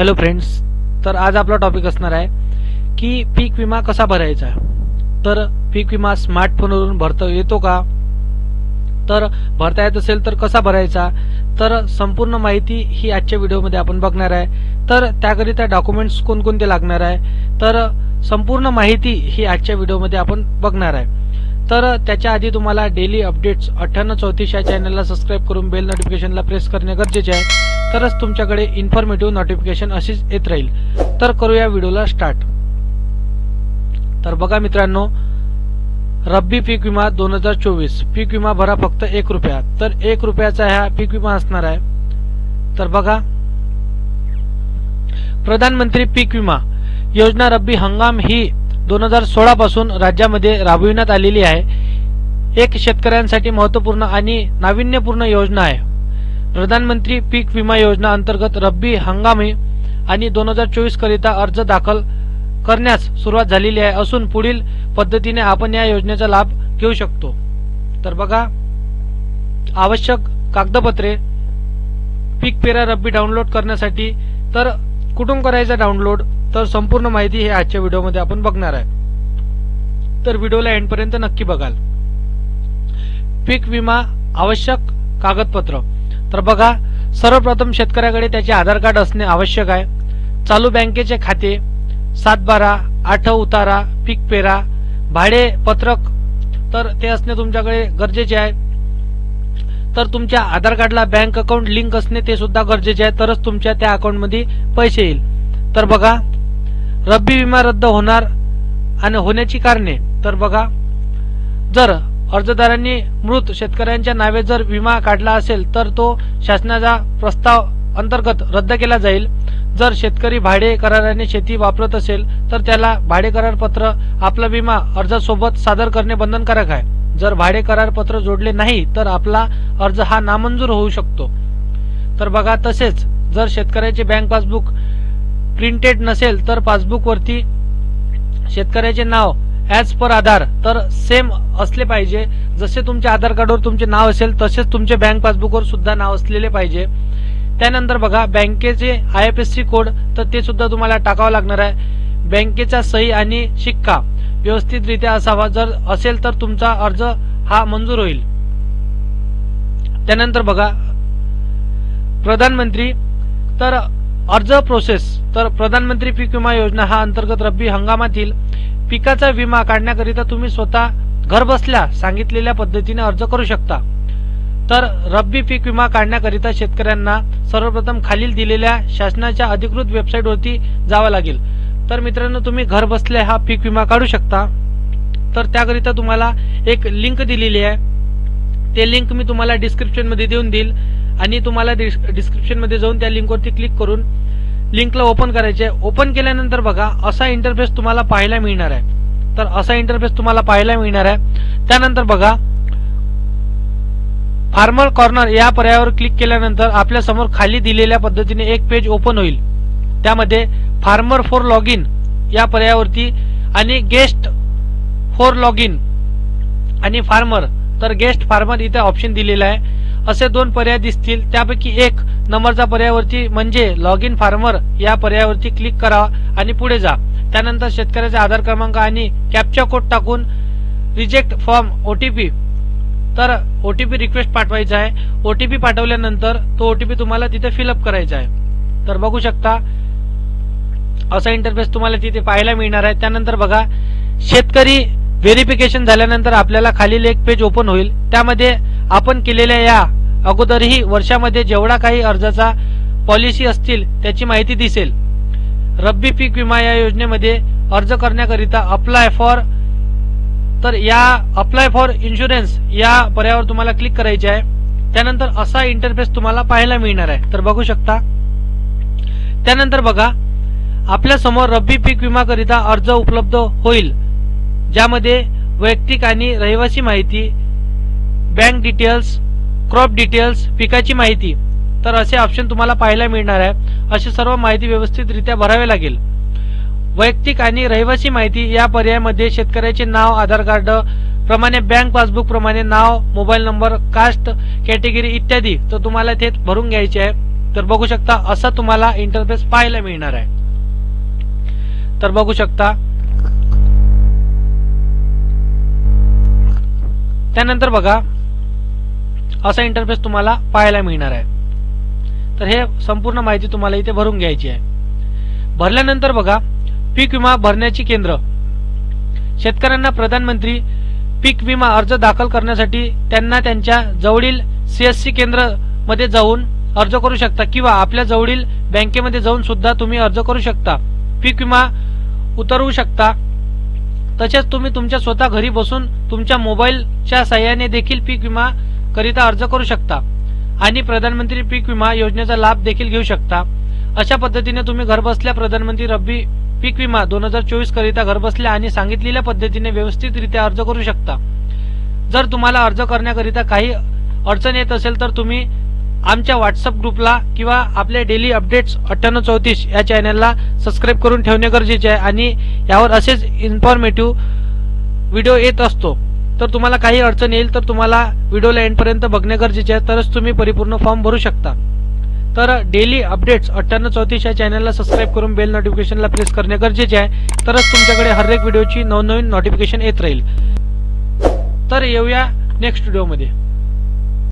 Hello friends तर आज आपला टॉपिक असणार आहे की पीक विमा कसा भरायचा? तर पीक विमा स्मार्टफोनवरून भरता येतो का? तर भरता येत असेल तर कसा भरायचा? तर संपूर्ण माहिती ही आजच्या व्हिडिओमध्ये आपण बघणार आहे. तर त्याकरिता डॉक्युमेंट्स कोणकोणते लागणार आहे? तर संपूर्ण माहिती ही आजच्या व्हिडिओमध्ये आपण बघणार आहे. तर त्याच्या आधी तुम्हाला डेली अपडेट्स अठ्ठ्याण्णव चौतीस या चॅनलला सबस्क्राईब करून बेल नोटिफिकेशनला प्रेस करणे गरजेचे आहे. तरच तुमच्याकडे इन्फॉर्मेटिव्ह नोटिफिकेशन अशीच येत राहील. तर करूया व्हिडिओला स्टार्ट तर बघा मित्रांनो रब्बी पीक विमा दोन हजार चोवीस. पीक विमा भरा फक्त एक रुपया. तर एक रुपयाचा हा पीक विमा असणार आहे. तर बघा प्रधानमंत्री पीक विमा योजना रब्बी हंगाम ही दोन हजार सोळा पासून राज्यामध्ये राबविण्यात आलेली आहे. एक शेतकऱ्यांसाठी महत्त्वपूर्ण आणि नाविन्यपूर्ण योजना आहे. प्रधानमंत्री पीक विमा योजना अंतर्गत रब्बी हंगामी आणि दोन हजार चोवीस करिता अर्ज दाखल करण्यास सुरुवात झालेली आहे असून पुढील पद्धतीने आपण या योजनेचा लाभ घेऊ शकतो. तर बघा आवश्यक कागदपत्रे पीक पेरा रब्बी डाउनलोड करण्यासाठी तर कुठून करायचं डाउनलोड? तर संपूर्ण माहिती हे आजच्या व्हिडिओमध्ये आपण बघणार आहे. तर व्हिडिओला एंडपर्यंत नक्की बघाल. पीक विमा आवश्यक कागदपत्र. तर बघा सर्वप्रथम शेतकऱ्याकडे त्याचे आधार कार्ड असणे आवश्यक आहे. चालू बँकेचे खाते सातबारा आठ उतारा पीक पेरा भाडे पत्रक तर ते असणे तुमच्याकडे गरजेचे आहे. तर तुमच्या आधार कार्डला बँक अकाउंट लिंक असणे ते सुद्धा गरजेचे आहे. तरच तुमच्या त्या अकाउंटमध्ये पैसे येईल. तर बघा रब्बी विमा रद्द होणार आणि होण्याची कारणे तर बघा. जर अर्जदारांनी मृत शेतकऱ्यांच्या नावे जर विमा काढला असेल तर तो शासनाचा प्रस्ताव अंतर्गत रद्द केला जाईल. जर शेतकरी भाडे कराराने शेती वापरत असेल तर त्याला भाडे करार पत्र आपला विमा अर्जासोबत सादर करणे बंधनकारक आहे. जर भाडे करार पत्र जोडले नाही तर आपला अर्ज हा नामंजूर होऊ शकतो. तर बघा तसेच जर शेतकऱ्याचे बँक पासबुक प्रिंटेड नसेल तर पासबुकवरती शेतकऱ्याचे नाव ॲज पर आधार तर सेम असले पाहिजे. जसे तुमच्या आधार कार्डवर तुमचे नाव असेल तसेच तुमचे बँक पासबुकवर सुद्धा नाव असलेले पाहिजे. त्यानंतर बघा बँकेचे I F S C code तर ते सुद्धा तुम्हाला टाकावं लागणार आहे. बँकेचा सही आणि शिक्का व्यवस्थितरित्या असावा. जर असेल तर तुमचा अर्ज हा मंजूर होईल. त्यानंतर बघा प्रधानमंत्री तर अर्ज प्रोसेस तर प्रधानमंत्री पीक विमा योजना हा अंतर्गत रब्बी हंगामातील पिकाचा विमा काढण्याकरिता तुम्ही स्वतः घर बसल्या सांगितलेल्या पद्धतीने अर्ज करू शकता. तर रब्बी पीक विमा काढण्याकरिता शेतकऱ्यांना सर्वप्रथम खालील दिलेल्या शासनाच्या अधिकृत वेबसाईटवरती जावं लागेल. तर मित्रांनो तुम्ही घर बसल्या हा पीक विमा काढू शकता. तर त्याकरिता तुम्हाला एक लिंक दिलेली आहे. ते लिंक मी तुम्हाला डिस्क्रिप्शनमध्ये देऊन देईल आणि तुम्हाला डिस्क्रिप्शनमध्ये जाऊन त्या लिंकवरती क्लिक करून लिंकला ओपन करायचे. ओपन केल्यानंतर बघा असा इंटरफेस तुम्हाला पाहायला मिळणार आहे. तर असा इंटरफेस तुम्हाला पाहायला मिळणार आहे. त्यानंतर बघा फार्मर कॉर्नर या पर्यायावर क्लिक केल्यानंतर आपल्यासमोर खाली दिलेल्या पद्धतीने एक पेज ओपन होईल. त्यामध्ये फार्मर फॉर लॉग इन या पर्यायावरती आणि गेस्ट फॉर लॉग इन आणि फार्मर तर गेस्ट फार्मर इथे ऑप्शन दिलेला आहे. असे दोन पर्याय दिसतील. त्यापैकी एक नंबरचा पर्यायावरती म्हणजे लॉग इन फार्मर या पर्यायावरती क्लिक करा आणि पुढे जा. त्यानंतर शेतकऱ्याचा आधार क्रमांक आणि कॅप्चा कोड टाकून रिजेक्ट फॉर्म ओटीपी तर ओटीपी रिक्वेस्ट पाठवायचा आहे. ओटीपी पाठवल्यानंतर तो ओटीपी तुम्हाला तिथे फिलअप करायचा आहे. तर बघू शकता असा इंटरफेस तुम्हाला तिथे पाहायला मिळणार आहे. त्यानंतर बघा शेतकरी व्हेरिफिकेशन झाल्यानंतर आपल्याला खालील एक पेज ओपन होईल. त्यामध्ये आपण केलेल्या या अगोदरही वर्षामध्ये जेवढा काही अर्जाचा पॉलिसी असतील त्याची माहिती दिसेल. रब्बी पीक विमा या योजनेमध्ये अर्ज करण्याकरिता अप्लाय फॉर तर या अप्लाय फॉर इन्शुरन्स या पर्यायावर तुम्हाला क्लिक करायचे आहे. त्यानंतर असा इंटरफेस तुम्हाला पाहायला मिळणार आहे. तर बघू शकता. त्यानंतर बघा आपल्यासमोर रब्बी पीक विमा करिता अर्ज उपलब्ध होईल ज्यामध्ये वैयक्तिक आणि रहिवासी माहिती बँक डिटेल्स क्रॉप डिटेल्स पिकाची माहिती. तर असे ऑप्शन तुम्हाला पाहायला मिळणार आहे. अशी सर्व माहिती व्यवस्थितरित्या भरावे लागेल. वैयक्तिक आणि रहिवासी माहिती या पर्यायामध्ये शेतकऱ्याचे नाव आधार कार्ड प्रमाणे बँक पासबुक प्रमाणे नाव मोबाईल नंबर कास्ट कॅटेगरी इत्यादी तर तुम्हाला ते भरून घ्यायचे आहे. तर बघू शकता असा तुम्हाला इंटरफेस पाहायला मिळणार आहे. तर बघू शकता. त्यानंतर बघा असा इंटरफेस तुम्हाला पाहायला मिळणार आहे. तर हे संपूर्ण माहिती तुम्हाला इथे भरून घ्यायची आहे. भरल्यानंतर बघा पीक विमा भरण्याची केंद्र. शेतकऱ्यांना प्रधानमंत्री पीक विमा अर्ज दाखल करण्यासाठी त्यांना त्यांच्या जवळील सीएससी केंद्रमध्ये जाऊन अर्ज करू शकता किंवा आपल्या जवळील बँकेमध्ये जाऊन सुद्धा तुम्ही अर्ज करू शकता. पीक विमा उतरवू शकता. तसेच तुम्ही तुमच्या स्वतः घरी बसून तुमच्या मोबाईलच्या सहाय्याने देखील पीक विमा करिता अर्ज करू शकता. आणि प्रधानमंत्री पीक विमा योजनेचा लाभ देखील घेऊ शकता. अशा पद्धतीने तुम्ही घरबसल्या प्रधानमंत्री रब्बी पीक विमा दोन हजार चोवीस करिता घरबसल्या आणि सांगितलेल्या पद्धतीने व्यवस्थितरित्या अर्ज करू शकता. जर तुम्हाला अर्ज करण्याकरिता काही अडचण येत असेल तर तुम्ही आमच्या व्हॉट्सअप ग्रुपला किंवा आपल्या डेली अपडेट्स अठ्ठ्याण्णव चौतीस या चॅनलला सबस्क्राईब करून ठेवणे गरजेचे आहे आणि यावर असेच इन्फॉर्मेटिव्ह व्हिडिओ येत असतो. तर तुम्हाला काही अडचण येईल तर तुम्हाला व्हिडिओला एंडपर्यंत बघणे गरजेचे आहे तरच तुम्ही परिपूर्ण फॉर्म भरू शकता. तर डेली अपडेट्स अठ्ठ्याण्णव चौतीस या चॅनलला सबस्क्राईब करून बेल नोटिफिकेशनला प्रेस करणे गरजेचे आहे तरच तुमच्याकडे हर एक व्हिडिओची नवनवीन नोटिफिकेशन येत राहील. तर येऊया नेक्स्ट व्हिडिओमध्ये